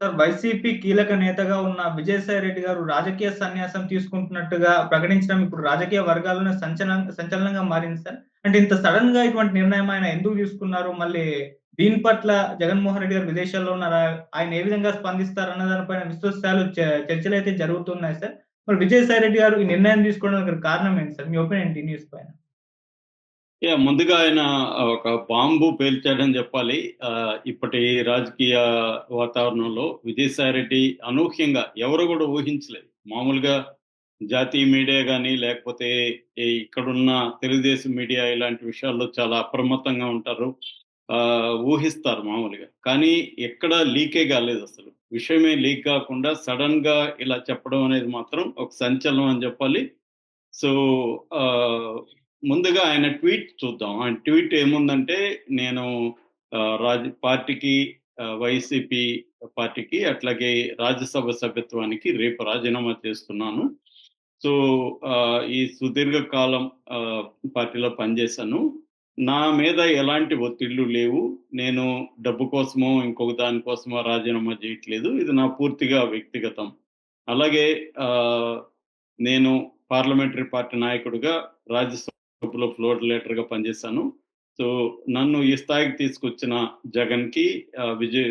Sir YCP కీలక నేతగా ఉన్న విజయసాయి రెడ్డి గారు రాజకీయ సన్యాసం తీసుకుంటున్నట్టుగా ప్రకటించడం ఇప్పుడు రాజకీయ వర్గాల్లోనే సంచలన సంచలనంగా మారింది సార్. అంటే ఇంత సడన్గా ఇటువంటి నిర్ణయం ఆయన ఎందుకు తీసుకున్నారు? మళ్ళీ దీని పట్ల జగన్మోహన్ రెడ్డి గారు విదేశాల్లో ఉన్నారా? ఆయన ఏ విధంగా స్పందిస్తారు అన్న దానిపైన విశ్వసాలు చర్చలు అయితే జరుగుతున్నాయి సార్. మరి విజయసాయి రెడ్డి గారు ఈ నిర్ణయం తీసుకోవడానికి కారణం ఏంటి సార్? మీ ఒపీనియన్ ఈ న్యూస్ పైన? యా ముందుగా ఆయన ఒక బాంబు పేల్చాడని చెప్పాలి. ఇప్పటి రాజకీయ వాతావరణంలో విజయసాయిరెడ్డి అనూహ్యంగా ఎవరు కూడా ఊహించలేదు. మామూలుగా జాతీయ మీడియా కానీ లేకపోతే ఇక్కడున్న తెలుగుదేశం మీడియా ఇలాంటి విషయాల్లో చాలా అప్రమత్తంగా ఉంటారు. ఆ, ఊహిస్తారు మామూలుగా. కానీ ఎక్కడ లీకే కాలేదు అసలు. విషయమే లీక్ కాకుండా సడన్గా ఇలా చెప్పడం అనేది మాత్రం ఒక సంచలనం అని చెప్పాలి. సో ఆ, ముందుగా ఆయన ట్వీట్ చూద్దాం. ఆయన ట్వీట్ ఏముందంటే నేను రాజ పార్టీకి వైసీపీ పార్టీకి అట్లాగే రాజ్యసభ సభ్యత్వానికి రేపు రాజీనామా చేస్తున్నాను. సో ఈ సుదీర్ఘ కాలం పార్టీలో పనిచేశాను. నా మీద ఎలాంటి ఒత్తిళ్ళు లేవు. నేను డబ్బు కోసమో ఇంకొక దానికోసమో రాజీనామా చేయట్లేదు. ఇది నా పూర్తిగా వ్యక్తిగతం. అలాగే నేను పార్లమెంటరీ పార్టీ నాయకుడిగా గ్రూప్లో ఫ్లోర్ లీడర్గా పనిచేశాను. సో నన్ను ఈ స్థాయికి తీసుకొచ్చిన జగన్కి విజయ్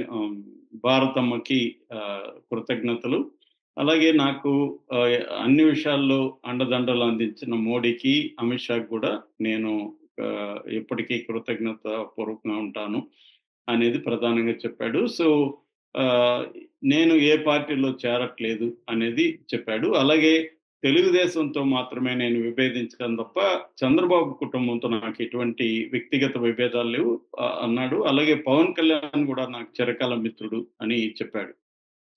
భారతమ్మకి కృతజ్ఞతలు. అలాగే నాకు అన్ని విషయాల్లో అండదండలు అందించిన మోడీకి అమిత్ షా కూడా నేను ఎప్పటికీ కృతజ్ఞత పూర్వకంగా ఉంటాను అనేది ప్రధానంగా చెప్పాడు. సో నేను ఏ పార్టీలో చేరట్లేదు అనేది చెప్పాడు. అలాగే తెలుగుదేశంతో మాత్రమే నేను విభేదించడం తప్ప చంద్రబాబు కుటుంబంతో నాకు ఎటువంటి వ్యక్తిగత విభేదాలు లేవు. అన్నాడు. అలాగే పవన్ కళ్యాణ్ కూడా నాకు చిరకాల మిత్రుడు అని చెప్పాడు.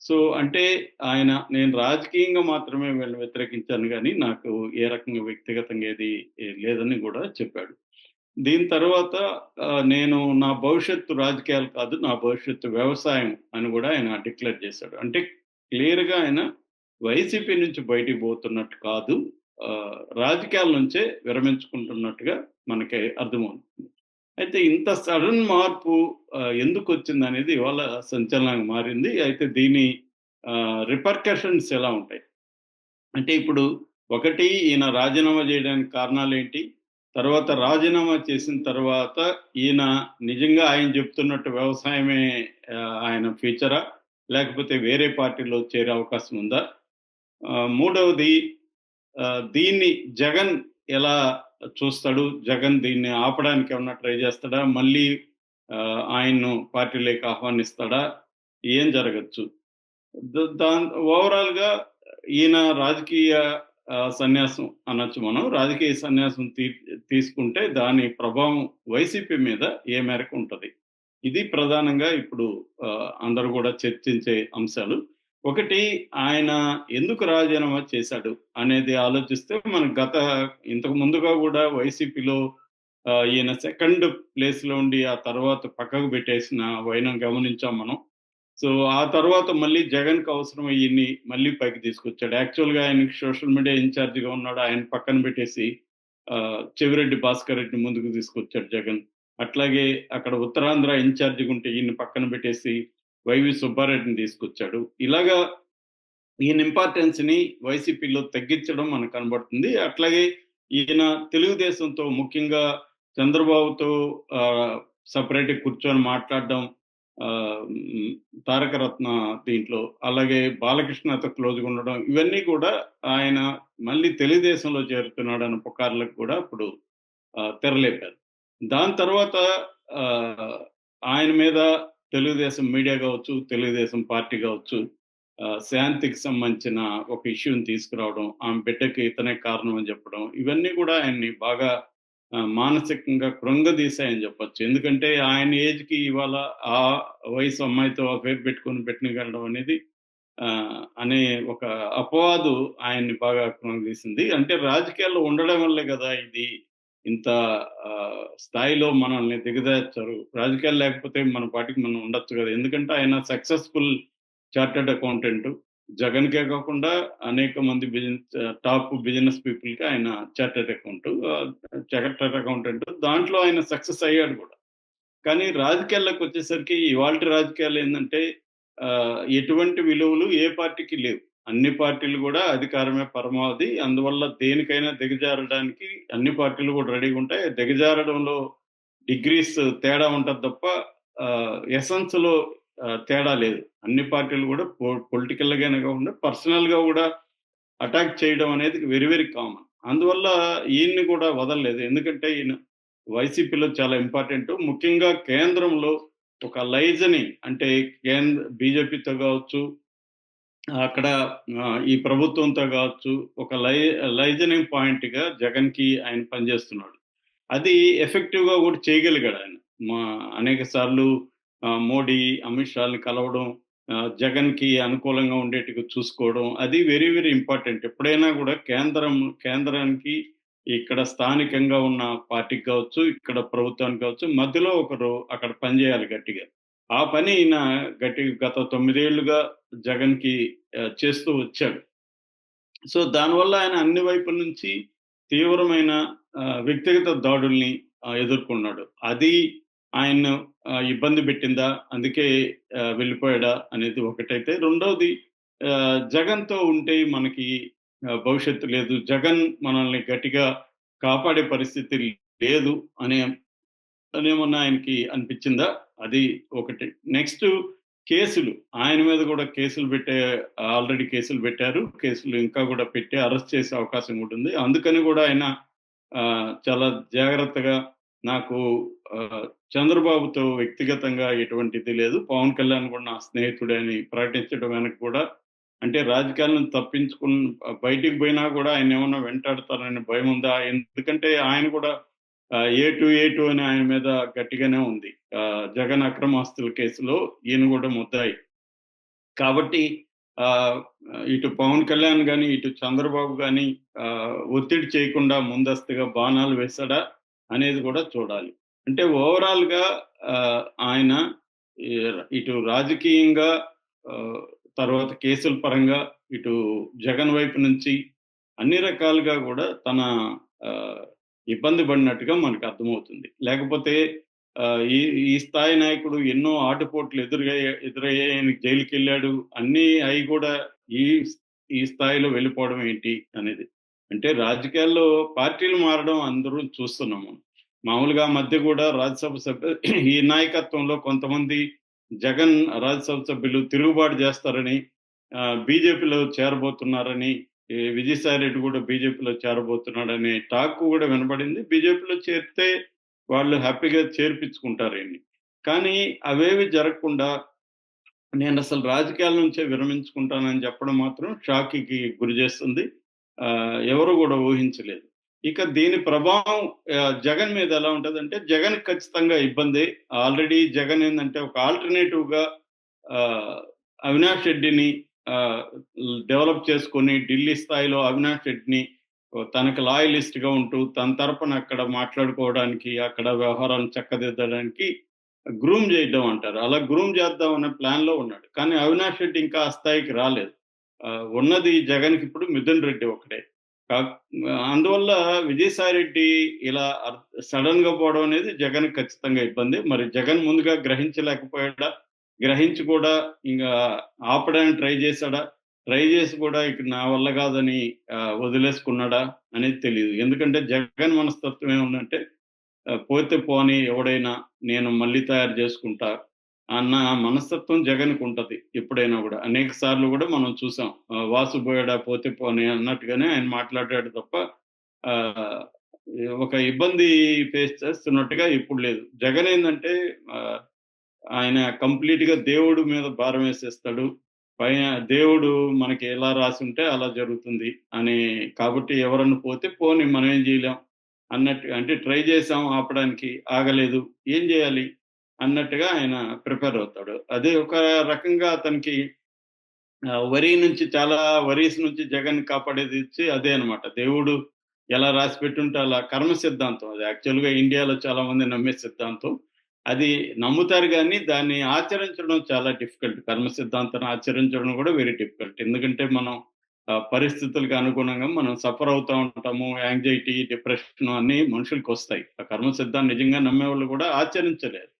సో అంటే ఆయన నేను రాజకీయంగా మాత్రమే వీళ్ళని వ్యతిరేకించాను కానీ నాకు ఏ రకంగా వ్యక్తిగతంగా ఏది లేదని కూడా చెప్పాడు. దీని తర్వాత నేను నా భవిష్యత్తు రాజకీయాలు కాదు నా భవిష్యత్తు వ్యవసాయం అని కూడా ఆయన డిక్లేర్ చేశాడు. అంటే క్లియర్గా ఆయన వైసీపీ నుంచి బయటికి పోతున్నట్టు కాదు రాజకీయాల నుంచే విరమించుకుంటున్నట్టుగా మనకి అర్థమవుతుంది. అయితే ఇంత సడన్ మార్పు ఎందుకు వచ్చింది అనేది ఇవాళ సంచలనంగా మారింది. అయితే దీని రిపర్కషన్స్ ఎలా ఉంటాయి? అంటే ఇప్పుడు ఒకటి ఈయన రాజీనామా చేయడానికి కారణాలు ఏంటి? తర్వాత రాజీనామా చేసిన తర్వాత ఈయన నిజంగా ఆయన చెప్తున్నట్టు వ్యవసాయమే ఆయన ఫ్యూచరా? లేకపోతే వేరే పార్టీలో చేరే అవకాశం ఉందా? మూడవది దీన్ని జగన్ ఎలా చూస్తాడు? జగన్ దీన్ని ఆపడానికి ఏమన్నా ట్రై చేస్తాడా? మళ్ళీ ఆయన్ను పార్టీలోకి ఆహ్వానిస్తాడా? ఏం జరగచ్చు? దా ఓవరాల్గా ఈయన రాజకీయ సన్యాసం అనొచ్చు మనం. రాజకీయ సన్యాసం తీ తీసుకుంటే దాని ప్రభావం వైసీపీ మీద ఏ మేరకు ఉంటుంది? ఇది ప్రధానంగా ఇప్పుడు అందరూ కూడా చర్చించే అంశాలు. ఒకటి ఆయన ఎందుకు రాజీనామా చేశాడు అనేది ఆలోచిస్తే మన గత ఇంతకు ముందుగా కూడా వైసీపీలో ఈయన సెకండ్ ప్లేస్లో ఉండి ఆ తర్వాత పక్కకు పెట్టేసిన వైనం గమనించాం మనం. సో ఆ తర్వాత మళ్ళీ జగన్కి అవసరం ఈయన్ని మళ్ళీ పైకి తీసుకొచ్చాడు. యాక్చువల్గా ఆయనకి సోషల్ మీడియా ఇన్ఛార్జిగా ఉన్నాడు. ఆయన పక్కన పెట్టేసి చెవిరెడ్డి భాస్కర్ రెడ్డి ముందుకు తీసుకొచ్చాడు జగన్. అట్లాగే అక్కడ ఉత్తరాంధ్ర ఇన్ఛార్జిగా ఉంటే ఈయన పక్కన పెట్టేసి వైవి సుబ్బారెడ్డిని తీసుకొచ్చాడు. ఇలాగా ఈయన ఇంపార్టెన్స్ని వైసీపీలో తగ్గించడం మనకు కనబడుతుంది. అట్లాగే ఈయన తెలుగుదేశంతో ముఖ్యంగా చంద్రబాబుతో సపరేట్ కూర్చొని మాట్లాడడం ఆ, తారకరత్న దీంట్లో అలాగే బాలకృష్ణతో క్లోజ్గా ఉండడం ఇవన్నీ కూడా ఆయన మళ్ళీ తెలుగుదేశంలో చేరుతున్నాడు అన్న పుకార్లకు కూడా ఇప్పుడు ఆ, తెరలేపారు. దాని తర్వాత ఆ, ఆయన మీద తెలుగుదేశం మీడియా కావచ్చు తెలుగుదేశం పార్టీ కావచ్చు ఆ, శాంతికి సంబంధించిన ఒక ఇష్యూని తీసుకురావడం ఆమె బిడ్డకి ఇతనే కారణం అని చెప్పడం ఇవన్నీ కూడా ఆయన్ని బాగా మానసికంగా కృంగదీశాయని చెప్పొచ్చు. ఎందుకంటే ఆయన ఏజ్కి ఇవాళ ఆ వయసు అమ్మాయితో ఆ పేరు పెట్టుకొని పెట్టినగలడం అనేది ఆ, అనే ఒక అపవాదు ఆయన్ని బాగా కృంగదీసింది. అంటే రాజకీయాల్లో ఉండడం వల్లే కదా ఇది ఇంత స్థాయిలో మనల్ని దిగదార్చారు రాజకీయాలు లేకపోతే మన పార్టీకి మనం ఉండొచ్చు కదా. ఎందుకంటే ఆయన సక్సెస్ఫుల్ చార్టెడ్ అకౌంటెంట్. జగన్కే కాకుండా అనేక మంది బిజినెస్ టాప్ బిజినెస్ పీపుల్కి ఆయన చార్టెడ్ అకౌంట్ చార్టెడ్ అకౌంటెంట్. దాంట్లో ఆయన సక్సెస్ అయ్యాడు కూడా. కానీ రాజకీయాల్లోకి వచ్చేసరికి ఇవాళ రాజకీయాలు ఏంటంటే ఎటువంటి విలువలు ఏ పార్టీకి లేవు. అన్ని పార్టీలు కూడా అధికారమే పరమావధి. అందువల్ల దేనికైనా దిగజారడానికి అన్ని పార్టీలు కూడా రెడీగా ఉంటాయి దిగజారడంలో డిగ్రీస్ తేడా ఉంటది తప్ప ఎసెన్స్‌లో తేడా లేదు. అన్ని పార్టీలు కూడా పొలిటికల్గా పొలిటికల్‌గానే కాకుండా పర్సనల్‌గా కూడా అటాక్ చేయడం అనేది వెరీ వెరీ కామన్. అందువల్ల ఈయన్ని కూడా వదలలేదు. ఎందుకంటే ఈయన వైసీపీలో చాలా ఇంపార్టెంట్ ముఖ్యంగా కేంద్రంలో ఒక లైజనింగ్ అంటే కేంద్ర బీజేపీతో కావచ్చు అక్కడ ఈ ప్రభుత్వంతో కావచ్చు ఒక లై లైజనింగ్ పాయింట్‌గా జగన్‌కి ఆయన పనిచేస్తున్నాడు. అది ఎఫెక్టివ్‌గా చేయగలగా ఆయన మా అనేక సార్లు మోడీ, అమిత్ షాల్ని కలవడం, జగన్‌కి అనుకూలంగా ఉండేట్టుగా చూసుకోవడం అది వెరీ వెరీ ఇంపార్టెంట్. ఎప్పుడైనా కూడా కేంద్రం కేంద్రానికి ఇక్కడ స్థానికంగా ఉన్న పార్టీకి కావచ్చు, ఇక్కడ ప్రభుత్వానికి కావచ్చు, మధ్యలో ఒకరు అక్కడ పనిచేయాలి గట్టిగా. ఆ పని ఈయన గట్టి గత 9 ఏళ్ళుగా జగన్‌కి చేస్తూ వచ్చాడు. సో, దానివల్ల ఆయన అన్ని వైపుల నుంచి తీవ్రమైన వ్యక్తిగత దాడుల్ని ఎదుర్కొన్నాడు. అది ఆయన్ను ఇబ్బంది పెట్టిందా? అందుకే వెళ్ళిపోయాడా? అనేది ఒకటైతే, రెండవది జగన్‌తో ఉంటే మనకి భవిష్యత్తు లేదు. జగన్ మనల్ని గట్టిగా కాపాడే పరిస్థితి లేదు అనే అనేమన్నా ఆయనకి అనిపించిందా అది ఒకటి. నెక్స్ట్ కేసులు. ఆయన మీద కూడా కేసులు పెట్టే ఆల్రెడీ కేసులు పెట్టారు. కేసులు ఇంకా కూడా పెట్టి అరెస్ట్ చేసే అవకాశం ఉంటుంది అందుకని కూడా ఆయన చాలా జాగ్రత్తగా నాకు చంద్రబాబుతో వ్యక్తిగతంగా ఎటువంటిది లేదు. పవన్ కళ్యాణ్ కూడా నా స్నేహితుడే అని ప్రకటించడం వెనక కూడా అంటే రాజకీయాలను తప్పించుకుని బయటికి పోయినా కూడా ఆయన ఆయన్నేమన్నా వెంటాడతారనే భయముందా? ఎందుకంటే ఆయన కూడా ఏ టూ, ఏ టూ అని ఆయన మీద గట్టిగానే ఉంది. జగన్ అక్రమాస్తుల కేసులో ఈయన కూడా ముద్దాయి. కాబట్టి ఇటు పవన్ కళ్యాణ్ గాని, ఇటు చంద్రబాబు కానీ ఒత్తిడి చేయకుండా ముందస్తుగా బాణాలు వేశాడా? అనేది కూడా చూడాలి. అంటే ఓవరాల్‌గా ఆయన ఇటు రాజకీయంగా తర్వాత కేసుల పరంగా ఇటు జగన్ వైపు నుంచి అన్ని రకాలుగా కూడా తన ఇబ్బంది పడినట్టుగా మనకు అర్థమవుతుంది. లేకపోతే ఈ ఈ స్థాయి నాయకుడు ఎన్నో ఆటుపోట్లు ఎదురయ్యే ఎదురయ్యే ఆయన జైలుకెళ్ళాడు. అన్నీ అవి కూడా ఈ ఈ స్థాయిలో వెళ్ళిపోవడం ఏంటి అనేది. అంటే రాజకీయాల్లో పార్టీలు మారడం అందరూ చూస్తున్నాము. మామూలుగా మధ్య కూడా రాజ్యసభ సభ్యు ఈ నాయకత్వంలో కొంతమంది జగన్ రాజ్యసభ సభ్యులు తిరుగుబాటు చేస్తారని బీజేపీలో చేరబోతున్నారని, విజయసాయి రెడ్డి కూడా బీజేపీలో చేరబోతున్నాడనే టాక్ కూడా వినబడింది. బీజేపీలో చేరితే వాళ్ళు హ్యాపీగా చేర్పించుకుంటారు ఈయన్ని. కానీ అవేవి జరగకుండా నేను అసలు రాజకీయాల నుంచే విరమించుకుంటానని చెప్పడం మాత్రం షాక్‌కి గురి చేస్తుంది. ఎవరు కూడా ఊహించలేదు. ఇక దీని ప్రభావం జగన్ మీద ఎలా ఉంటుందంటే జగన్ ఖచ్చితంగా ఇబ్బంది ఆల్రెడీ జగన్ ఏంటంటే ఒక ఆల్టర్‌నేటివ్‌గా అవినాష్ రెడ్డిని డెవలప్ చేసుకొని ఢిల్లీ స్థాయిలో అవినాష్ రెడ్డిని తనకు లాయలిస్ట్‌గా ఉంటూ తన తరపున అక్కడ మాట్లాడుకోవడానికి, అక్కడ వ్యవహారాలను చక్కదిద్దడానికి గ్రూమ్ చేయడం అంటారు. అలా గ్రూమ్ చేద్దాం అనే ప్లాన్‌లో ఉన్నాడు. కానీ అవినాష్ రెడ్డి ఇంకా ఆ స్థాయికి రాలేదు. ఉన్నది జగన్‌కి ఇప్పుడు మిథున్ రెడ్డి ఒకటే అందువల్ల విజయసాయి రెడ్డి ఇలా సడన్గా పోవడం అనేది జగన్ ఖచ్చితంగా ఇబ్బంది. మరి జగన్ ముందుగా గ్రహించలేకపోయాడా? గ్రహించి కూడా ఇంకా ఆపడానికి ట్రై చేశాడా? ట్రై చేసి కూడా ఇక నా వల్ల కాదని వదిలేసుకున్నాడా? అనేది తెలియదు ఎందుకంటే జగన్ మనస్తత్వం ఏముందంటే పోతే పోనీ ఎవడైనా నేను మళ్ళీ తయారు చేసుకుంటా అన్న మనస్తత్వం జగన్‌కుంటది ఎప్పుడైనా కూడా అనేక సార్లు కూడా మనం చూసాం. వాసు పోయాడా పోతే పోనీ అన్నట్టుగానే ఆయన మాట్లాడాడు తప్ప ఒక ఇబ్బంది ఫేస్ చేస్తున్నట్టుగా ఇప్పుడు లేదు. జగన్ ఏంటంటే ఆయన ఆయన కంప్లీట్‌గా దేవుడి మీద భారం వేసేస్తాడు. పైన దేవుడు మనకి ఎలా రాసి ఉంటే అలా జరుగుతుంది అని కాబట్టి ఎవరన్నా పోతే పోని మనం ఏం చేయలేం అన్నట్టు అంటే ట్రై చేసాం ఆపడానికి ఆగలేదు. ఏం చేయాలి? అన్నట్టుగా ఆయన ప్రిపేర్ అవుతాడు. అదే ఒక రకంగా అతనికి వరి నుంచి చాలా వరీస్ నుంచి జగన్ కాపాడేది ఇచ్చి అదే అన్నమాట. దేవుడు ఎలా రాసి పెట్టుంటే అలా కర్మ సిద్ధాంతం అది. యాక్చువల్‌గా ఇండియాలో చాలా మంది నమ్మే సిద్ధాంతం. అది నమ్ముతారు కానీ దాన్ని ఆచరించడం చాలా డిఫికల్ట్. కర్మ సిద్ధాంతాన్ని ఆచరించడం కూడా వెరీ డిఫికల్ట్. ఎందుకంటే మనం పరిస్థితులకు అనుగుణంగా మనం సఫర్ అవుతూ ఉంటాము. యాంగ్జైటీ, డిప్రెషన్ అన్ని మనుషులకు వస్తాయి ఆ కర్మ సిద్ధాన్ని నిజంగా నమ్మేవాళ్ళు కూడా ఆచరించలేరు.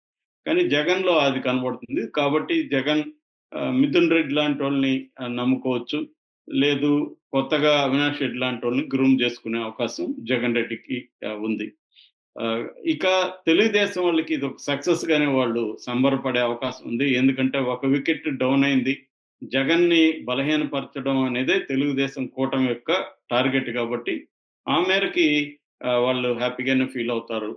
కానీ జగన్‌లో అది కనబడుతుంది. కాబట్టి జగన్ మిథున్ రెడ్డి లాంటి వాళ్ళని నమ్ముకోవచ్చు. లేదు కొత్తగా అవినాష్ రెడ్డి లాంటి వాళ్ళని గ్రూమ్ చేసుకునే అవకాశం జగన్ రెడ్డికి ఉంది. ఇక తెలుగుదేశం వాళ్ళకి ఇది ఒక సక్సెస్ గానే వాళ్ళు సంబరపడే అవకాశం ఉంది. ఎందుకంటే ఒక వికెట్ డౌన్ అయింది. జగన్ని బలహీనపరచడం అనేది తెలుగుదేశం కూటమి యొక్క టార్గెట్ కాబట్టి, ఆ మేరకి వాళ్ళు హ్యాపీగానే ఫీల్ అవుతారు.